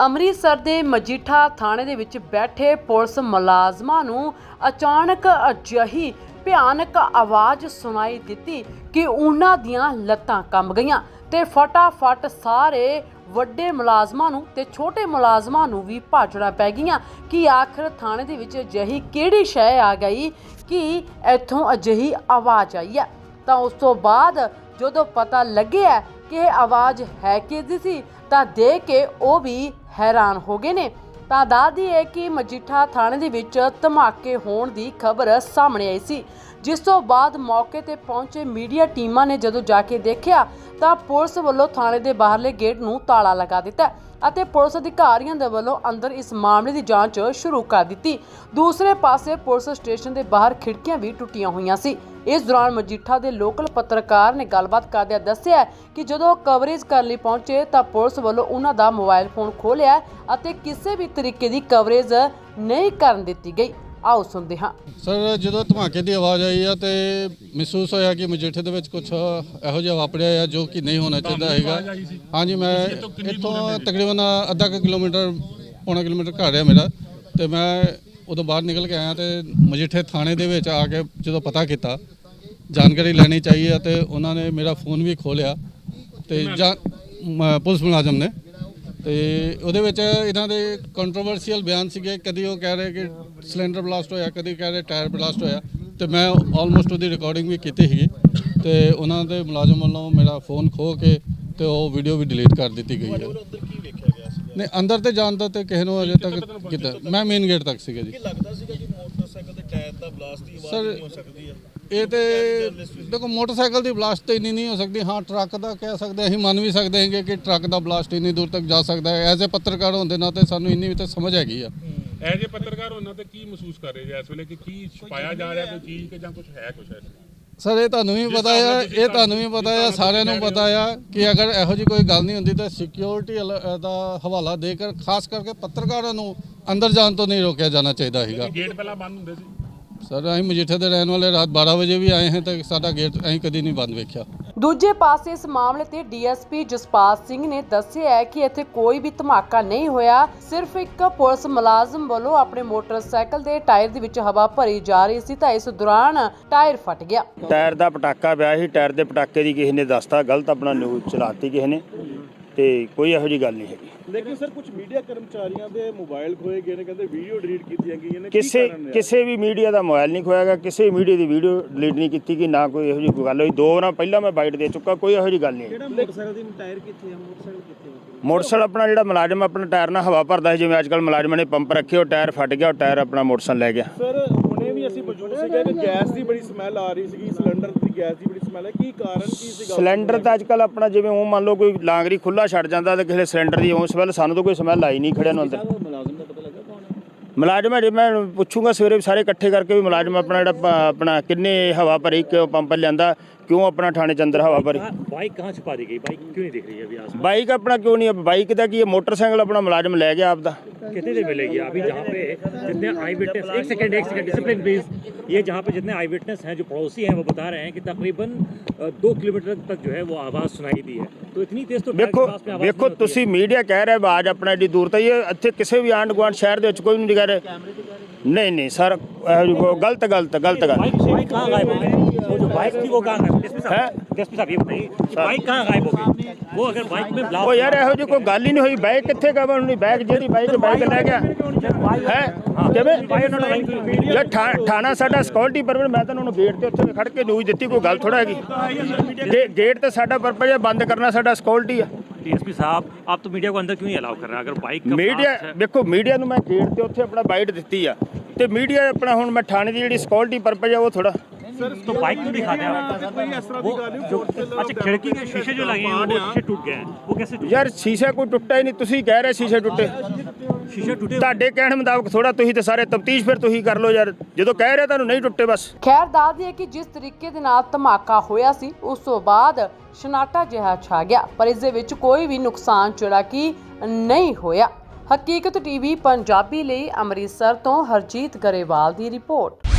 ਅੰਮ੍ਰਿਤਸਰ ਦੇ ਮਜੀਠਾ ਥਾਣੇ ਦੇ ਵਿੱਚ ਬੈਠੇ ਪੁਲਿਸ ਮੁਲਾਜ਼ਮਾਂ ਨੂੰ ਅਚਾਨਕ ਅਜਿਹੀ ਭਿਆਨਕ ਆਵਾਜ਼ ਸੁਣਾਈ ਦਿੱਤੀ ਕਿ ਉਹਨਾਂ ਦੀਆਂ ਲੱਤਾਂ ਕੰਬ ਗਈਆਂ ਤੇ ਫਟਾਫਟ ਸਾਰੇ ਵੱਡੇ ਮੁਲਾਜ਼ਮਾਂ ਨੂੰ ਤੇ ਛੋਟੇ ਮੁਲਾਜ਼ਮਾਂ ਨੂੰ ਵੀ ਭਾਜੜਾ ਪੈ ਗਈਆਂ। ਕਿ ਆਖਰ ਥਾਣੇ ਦੇ ਵਿੱਚ ਅਜਿਹੀ ਕਿਹੜੀ ਸ਼ੈ ਆ ਗਈ ਕਿ ਇੱਥੋਂ ਅਜਿਹੀ ਆਵਾਜ਼ ਆਈ ਹੈ? ਤਾਂ ਉਸ ਤੋਂ ਬਾਅਦ ਜਦੋਂ ਪਤਾ ਲੱਗਿਆ ਕਿ ਇਹ ਆਵਾਜ਼ ਹੈ ਕਿਹਦੀ ਸੀ ਤਾਂ ਦੇਖ ਕੇ ਉਹ ਵੀ ਹੈਰਾਨ ਹੋ ਗਏ ਨੇ। ਤਾਂ ਦੱਸਦੀ ਹੈ ਕਿ ਮਜੀਠਾ ਥਾਣੇ ਦੇ ਵਿੱਚ ਧਮਾਕੇ ਹੋਣ ਦੀ ਖਬਰ ਸਾਹਮਣੇ ਆਈ ਸੀ। ਜਿਸ ਤੋਂ ਬਾਅਦ ਮੌਕੇ ਤੇ ਪਹੁੰਚੇ ਮੀਡੀਆ ਟੀਮਾਂ ਨੇ ਜਦੋਂ ਜਾ ਕੇ ਦੇਖਿਆ, ਤਾਂ ਪੁਲਿਸ ਵੱਲੋਂ ਥਾਣੇ ਦੇ ਬਾਹਰਲੇ ਗੇਟ ਨੂੰ ਤਾਲਾ ਲਗਾ ਦਿੱਤਾ ਅਤੇ ਪੁਲਿਸ ਅਧਿਕਾਰੀਆਂ ਦੇ ਵੱਲੋਂ ਅੰਦਰ ਇਸ ਮਾਮਲੇ ਦੀ ਜਾਂਚ ਸ਼ੁਰੂ ਕਰ ਦਿੱਤੀ। ਦੂਸਰੇ ਪਾਸੇ ਪੁਲਿਸ ਸਟੇਸ਼ਨ ਦੇ ਬਾਹਰ ਖਿੜਕੀਆਂ ਵੀ ਟੁੱਟੀਆਂ ਹੋਈਆਂ ਸੀ। ਇਸ ਦੌਰਾਨ ਮਜੀਠਾ ਦੇ ਲੋਕਲ ਪੱਤਰਕਾਰ ਨੇ ਗੱਲਬਾਤ ਕਰਦਿਆਂ ਦੱਸਿਆ ਕਿ ਜਦੋਂ ਉਹ ਕਵਰੇਜ ਕਰਨ ਲਈ ਪਹੁੰਚੇ ਤਾਂ ਪੁਲਿਸ ਵੱਲੋਂ ਉਹਨਾਂ ਦਾ ਮੋਬਾਈਲ ਫੋਨ ਖੋਲਿਆ ਅਤੇ ਕਿਸੇ ਵੀ ਤਰੀਕੇ ਦੀ ਕਵਰੇਜ ਨਹੀਂ ਕਰਨ ਦਿੱਤੀ ਗਈ। ਆਓ ਸੁਣਦੇ ਹਾਂ। ਸਰ ਜਦੋਂ ਧਮਾਕੇ ਦੀ ਆਵਾਜ਼ ਆਈ ਆ ਤੇ ਮਹਿਸੂਸ ਹੋਇਆ ਕਿ ਮਜੀਠੇ ਦੇ ਵਿੱਚ ਕੁਝ ਇਹੋ ਜਿਹਾ ਵਾਪਰਿਆ ਆ ਜੋ ਕਿ ਨਹੀਂ ਹੋਣਾ ਚਾਹੀਦਾ ਹੈਗਾ। ਹਾਂਜੀ ਮੈਂ ਇੱਥੋਂ ਤਕਰੀਬਨ ਅੱਧਾ ਕਿਲੋਮੀਟਰ ਪੌਣਾ ਕਿਲੋਮੀਟਰ ਘਰ ਆ ਮੇਰਾ। ਤੇ ਮੈਂ ਉਦੋਂ ਬਾਹਰ ਨਿਕਲ ਕੇ ਆਇਆ ਤੇ ਮਜੀਠੇ ਥਾਣੇ ਦੇ ਵਿੱਚ ਆ ਕੇ ਜਦੋਂ ਪਤਾ ਕੀਤਾ ਜਾਣਕਾਰੀ ਲੈਣੀ ਚਾਹੀਏ ਤੇ ਉਹਨਾਂ ਨੇ ਮੇਰਾ ਫੋਨ ਵੀ ਖੋਲਿਆ ਤੇ ਪੁਲਿਸ ਮੁਲਾਜ਼ਮ ਨੇ। ਤੇ ਉਹਦੇ ਵਿੱਚ ਇਹਨਾਂ ਦੇ ਕੰਟਰੋਵਰਸੀਅਲ ਬਿਆਨ ਸੀਗੇ ਕਦੀ ਉਹ ਕਹਿ ਰਹੇ ਕਿ ਸਿਲੰਡਰ ਬਲਾਸਟ ਹੋਇਆ ਕਦੀ ਕਹਿ ਰਹੇ ਟਾਇਰ ਬਲਾਸਟ ਹੋਇਆ ਤੇ ਮੈਂ ਆਲਮੋਸਟ ਉਹਦੀ ਰਿਕਾਰਡਿੰਗ ਵੀ ਕੀਤੀ ਸੀਗੀ ਤੇ ਉਹਨਾਂ ਦੇ ਮੁਲਾਜ਼ਮ ਵੱਲੋਂ ਮੇਰਾ ਫੋਨ ਖੋ ਕੇ ਤੇ ਉਹ ਵੀਡੀਓ ਵੀ ਡਿਲੀਟ ਕਰ ਦਿੱਤੀ ਗਈ ਹੈ। ਨਹੀਂ ਅੰਦਰ ਤੇ ਜਾਣ ਦਾ ਤੇ ਕਿਸੇ ਨੂੰ ਅਜੇ ਤੱਕ ਕੀਤਾ ਮੈਂ ਮੇਨ ਗੇਟ ਤੱਕ ਸੀਗਾ ਜੀ। ਲੱਗਦਾ ਸੀਗਾ ਕਿ ਮੋਟਰਸਾਈਕਲ ਦੇ ਟਾਇਰ ਦਾ ਬਲਾਸਟ ਦੀ ਆਵਾਜ਼ Sir, ਨਹੀਂ ਹੋ ਸਕਦੀ ਹੈ ਇਹ ਤੇ ਦੇਖੋ ਮੋਟਰਸਾਈਕਲ ਦੀ ਬਲਾਸਟ ਤੇ ਇੰਨੀ ਨਹੀਂ ਹੋ ਸਕਦੀ। ਹਾਂ ਟਰੱਕ ਦਾ ਕਹਿ ਸਕਦੇ ਅਸੀਂ ਮੰਨ ਵੀ ਸਕਦੇ ਹਾਂਗੇ ਕਿ ਟਰੱਕ ਦਾ ਬਲਾਸਟ ਇੰਨੀ ਦੂਰ ਤੱਕ ਜਾ ਸਕਦਾ ਹੈ। ਐਜ਼ ਅ ਪੱਤਰਕਾਰ ਹੁੰਦੇ ਨਾਤੇ ਸਾਨੂੰ ਇੰਨੀ ਵੀ ਤਾਂ ਸਮਝ ਹੈਗੀ ਆ। ਐ ਜੇ ਪੱਤਰਕਾਰ ਉਹਨਾਂ ਤੇ ਕੀ ਮਹਿਸੂਸ ਕਰ ਰਹੇ ਜੀ ਇਸ ਵੇਲੇ ਕਿ ਕੀ ਛੁਪਾਇਆ ਜਾ ਰਿਹਾ ਕੋਈ ਚੀਜ਼ ਕਿ ਜਾਂ ਕੁਝ ਹੈ ਕੁਝ ਹੈ ਸਰ ਇਹ ਤੁਹਾਨੂੰ ਵੀ ਪਤਾ ਆ ਇਹ ਤੁਹਾਨੂੰ ਵੀ ਪਤਾ ਆ ਸਾਰਿਆਂ ਨੂੰ ਪਤਾ ਆ ਕਿ ਅਗਰ ਇਹੋ ਜੀ ਕੋਈ ਗੱਲ ਨਹੀਂ ਹੁੰਦੀ ਤਾਂ ਸਿਕਿਉਰਿਟੀ ਦਾ ਹਵਾਲਾ ਦੇ ਕੇ ਖਾਸ ਕਰਕੇ ਪੱਤਰਕਾਰਾਂ ਨੂੰ ਅੰਦਰ ਜਾਣ ਤੋਂ ਨਹੀਂ ਰੋਕਿਆ ਜਾਣਾ ਚਾਹੀਦਾ ਹੈਗਾ ਗੇਟ ਪਹਿਲਾਂ ਬੰਦ ਹੁੰਦੇ ਸੀ। ਸਰ ਅਸੀਂ ਮਜੀਠੇ ਦੇ ਰਹਿਣ ਵਾਲੇ ਰਾਤ 12 ਵਜੇ ਵੀ ਆਏ ਹਾਂ ਤਾਂ ਸਾਡਾ ਗੇਟ ਅਸੀਂ ਕਦੀ ਨਹੀਂ ਬੰਦ ਵੇਖਿਆ। ਦੂਜੇ ਪਾਸੇ ਇਸ ਮਾਮਲੇ ਤੇ ਡੀਐਸਪੀ ਜਸਪਾਲ ਸਿੰਘ ਨੇ ਦੱਸਿਆ ਹੈ ਕਿ ਇੱਥੇ ਕੋਈ ਵੀ ਧਮਾਕਾ ਨਹੀਂ ਹੋਇਆ। ਸਿਰਫ ਇੱਕ ਪੁਲਿਸ ਮੁਲਾਜ਼ਮ ਵੱਲੋਂ ਆਪਣੇ ਮੋਟਰਸਾਈਕਲ ਦੇ ਟਾਇਰ ਦੇ ਵਿੱਚ ਹਵਾ ਭਰੀ ਜਾ ਰਹੀ ਸੀ ਤਾਂ ਇਸ ਦੌਰਾਨ ਟਾਇਰ ਫਟ ਗਿਆ। ਟਾਇਰ ਦਾ ਪਟਾਕਾ ਪਿਆ ਸੀ। ਟਾਇਰ ਦੇ ਪਟਾਕੇ ਦੀ ਕਿਸੇ ਨੇ ਦੱਸਤਾ, ਗਲਤ ਆਪਣਾ ਨਿਊਜ਼ ਚਲਾਤੀ ਕਿਸੇ ਨੇ। ਤੇ ਕੋਈ ਇਹੋ ਜੀ ਗੱਲ ਨਹੀਂ ਹੈਗੀ। ਲੇਕਿਨ ਸਰ ਕੁਝ ਮੀਡੀਆ ਕਰਮਚਾਰੀਆਂ ਦੇ ਮੋਬਾਈਲ ਖੋਏ ਗਏ ਨੇ ਕਹਿੰਦੇ ਵੀਡੀਓ ਡਿਲੀਟ ਕੀਤੀਆਂ ਗਈਆਂ ਨੇ ਕਿਸੇ? ਕਿਸੇ ਵੀ ਮੀਡੀਆ ਦਾ ਮੋਬਾਈਲ ਨਹੀਂ ਖੋਇਆਗਾ ਕਿਸੇ ਮੀਡੀਆ ਦੀ ਵੀਡੀਓ ਡਿਲੀਟ ਨਹੀਂ ਕੀਤੀ ਕਿ ਨਾ ਕੋਈ ਇਹੋ ਜੀ ਗੱਲ ਹੋਈ। ਦੋ ਵਾਰਾਂ ਪਹਿਲਾਂ ਮੈਂ ਬਾਈਟ ਦੇ ਚੁੱਕਾ ਕੋਈ ਇਹੋ ਜੀ ਗੱਲ ਨਹੀਂ ਹੈ ਕਿਹੜਾ ਮੋਟਰਸਾਈਕਲ ਦੀ ਟਾਇਰ ਕਿੱਥੇ ਆ? ਮੋਟਰਸਾਈਕਲ ਕਿੱਥੇ ਆ? ਮੋਟਰਸਾਈਕਲ ਆਪਣਾ ਜਿਹੜਾ ਮੁਲਾਜ਼ਮ ਆਪਣਾ ਟਾਇਰ ਨਾਲ ਹਵਾ ਭਰਦਾ ਸੀ ਜਿਵੇਂ ਅੱਜਕੱਲ ਮੁਲਾਜ਼ਮਾਂ ਨੇ ਪੰਪ ਰੱਖੇ ਉਹ ਟਾਇਰ ਫਟ ਗਿਆ ਉਹ ਟਾਇਰ ਆਪਣਾ ਮੋਟਰਸਾਈਕਲ ਲੈ ਗਿਆ। ਸਰ ਵੀ ਅਸੀਂ ਮੌਜੂਦ ਸੀਗੇ ਕਿ ਗੈਸ ਦੀ ਬੜੀ ਸਮੈਲ ਆ ਰਹੀ ਸੀਗੀ ਸਿਲੰਡਰ ਦੀ ਗੈਸ ਦੀ ਬੜੀ ਸਮੈਲ ਹੈ। ਕੀ ਕਾਰਨ ਕੀ ਸੀਗਾ? ਸਿਲੰਡਰ ਤਾਂ ਅੱਜਕੱਲ ਆਪਣਾ ਜਿਵੇਂ ਉਹ ਮੰਨ ਲਓ ਕੋਈ ਲਾਂਗਰੀ ਖੁੱਲਾ ਛੱਡ ਜਾਂਦਾ ਤੇ ਕਿਸੇ ਸਿਲੰਡਰ ਦੀ ਉਹ ਸਮੈਲ ਸਾਨੂੰ ਤਾਂ ਕੋਈ ਸਮੈਲ ਆਈ ਨਹੀਂ ਖੜਿਆ ਨੂੰ ਅੰਦਰ। ਮੁਲਾਜ਼ਮ ਦਾ ਪਤਾ ਲੱਗਾ ਕੌਣ ਹੈ? ਮੁਲਾਜ਼ਮ ਹੈ ਜੇ ਮੈਂ ਪੁੱਛੂੰਗਾ ਸਵੇਰੇ ਸਾਰੇ ਇਕੱਠੇ ਕਰਕੇ ਵੀ ਮੁਲਾਜ਼ਮ ਆਪਣਾ ਜਿਹੜਾ ਆਪਣਾ ਕਿੰਨੇ ਹਵਾ ਭਰੀ ਕਿਉਂ ਪੰਪ ਲਿਆਂਦਾ ਕਿਉਂ ਆਪਣਾ ਥਾਣੇ ਚ ਅੰਦਰ ਹਵਾ ਭਰੀ बाइक कहाँ छुपा दी गई बाइक क्यों नहीं दिख रही है अभी आसपास ਬਾਈਕ ਆਪਣਾ ਕਿਉਂ ਨਹੀਂ ਬਾਈਕ ਦਾ ਕੀ ਹੈ ਮੋਟਰਸਾਈਕਲ ਆਪਣਾ ਮੁਲਾਜ਼ਮ ਲੈ ਗਿਆ ਆਪਦਾ कितनी देर मिलेगी अभी जहाँ पे जितने आई विटनेस एक सेकंड एक सेकंड डिसिप्लिन प्लीज ये जहाँ पे जितने आई विटनेस हैं जो पड़ोसी हैं वो बता रहे हैं कि तकरीबन अ, दो किलोमीटर तक जो है वो आवाज़ सुनाई दी है तो इतनी तेज तो ट्रक ਵੇਖੋ के पास में आवाज़ ਵੇਖੋ नहीं होती है। ਤੁਸੀਂ ਮੀਡੀਆ ਕਹਿ ਰਿਹਾ ਆਵਾਜ਼ ਆਪਣਾ ਏਡੀ ਦੂਰ ਤਾਂ ਇਹ ਇੱਥੇ ਕਿਸੇ ਵੀ ਆਂਢ ਗੁਆਂਢ ਸ਼ਹਿਰ ਦੇ ਵਿੱਚ ਕੋਈ ਨਹੀਂ ਕਹਿ ਰਿਹਾ ਨਹੀਂ ਨਹੀਂ ਸਰ ਇਹੋ ਜਿਹੀ ਕੋਈ ਗਲਤ ਗਲਤ ਗਲਤ ਗੱਲ बाइक बाइक कहाँ गायब हो गई वो जो बाइक थी वो कहाँ गायब एसपी हैं? साहब एसपी साहब ये बताइए कि बाइक कहाँ गायब हो गई वो अगर बाइक में ਉਹ ब्लास्ट ਯਾਰ ਇਹੋ ਜਿਹੀ ਕੋਈ ਗੱਲ ਹੀ ਨਹੀਂ ਹੋਈ ਬਾਈਕ ਕਿੱਥੇ ਗਾ ਨਹੀਂ ਬਾਈਕ ਜਿਹੜੀ ਬਾਈਕ ਬਾਈਕ ਲੈ ਗਿਆ ਹੈ ਕਿਵੇਂ ਯਾਰ ਠਾ- ਥਾਣਾ ਸਾਡਾ ਸਿਕਿਉਰਿਟੀ ਪਰਮਿਟ ਮੈਂ ਤਾਂ ਉਹਨੂੰ ਗੇਟ ਤੇ ਉੱਥੇ ਖੜ ਕੇ ਨਿਊਜ਼ ਦਿੱਤੀ ਕੋਈ ਗੱਲ ਥੋੜਾ ਹੈਗੀ ਗੇ- ਗੇਟ ਤੇ ਸਾਡਾ ਪਰਪਸ ਹੈ ਬੰਦ ਕਰਨਾ ਸਾਡਾ ਸਿਕਿਉਰਿਟੀ ਆ एसपी साहब आप तो मीडिया को अंदर क्यों नहीं अलाउ कर रहे हैं अगर बाइक का ਮੀਡੀਆ blast है- ਵੇਖੋ ਮੀਡੀਆ ਨੂੰ ਮੈਂ ਗੇਟ ਤੇ ਉੱਥੇ ਆਪਣਾ ਬਾਈਟ ਦਿੱਤੀ ਆ ਤੇ ਮੀਡੀਆ ਆਪਣਾ ਹੁਣ ਮੈਂ ਥਾਣੇ ਦੀ ਜਿਹੜੀ ਸਿਕਿਉਰਿਟੀ ਪਰਪਸ ਆ ਉਹ ਥੋੜਾ तो बाइक क्यों दिखा दें आप वो जो अच्छा खिड़की के शीशे जो लगे हैं वो शीशे टूट गए हैं वो कैसे टूटे ਯਾਰ ਸ਼ੀਸ਼ਾ ਕੋਈ ਟੁੱਟਾ ਹੀ ਨਹੀਂ ਤੁਸੀਂ ਕਹਿ ਰਹੇ ਤੁਹਾਡੇ ਕਹਿਣ ਮੁਤਾਬਕ ਥੋੜਾ ਤੁਸੀਂ ਤੇ ਸਾਰੇ ਤਫਤੀਸ਼ ਫਿਰ ਤੁਸੀਂ ਕਰ ਲਓ ਯਾਰ। ਜਦੋਂ ਕਹਿ ਰਿਹਾ ਤੁਹਾਨੂੰ ਨਹੀਂ ਟੁੱਟੇ ਬਸ। ਖੈਰ ਦੱਸ ਦਈਏ ਕਿ ਜਿਸ ਤਰੀਕੇ ਦੇ ਨਾਲ ਧਮਾਕਾ ਹੋਇਆ ਸੀ ਉਸ ਤੋਂ ਬਾਅਦ ਸ਼ਨਾਟਾ ਜਿਹਾ ਛਾ ਗਿਆ ਪਰ ਇਸ ਦੇ ਵਿੱਚ ਕੋਈ ਵੀ ਨੁਕਸਾਨ ਜਿਹੜਾ ਕਿ ਨਹੀਂ ਹੋਇਆ। ਹਕੀਕਤ ਟੀਵੀ ਪੰਜਾਬੀ ਲਈ ਅੰਮ੍ਰਿਤਸਰ ਤੋਂ ਹਰਜੀਤ ਗਰੇਵਾਲ ਦੀ ਰਿਪੋਰਟ।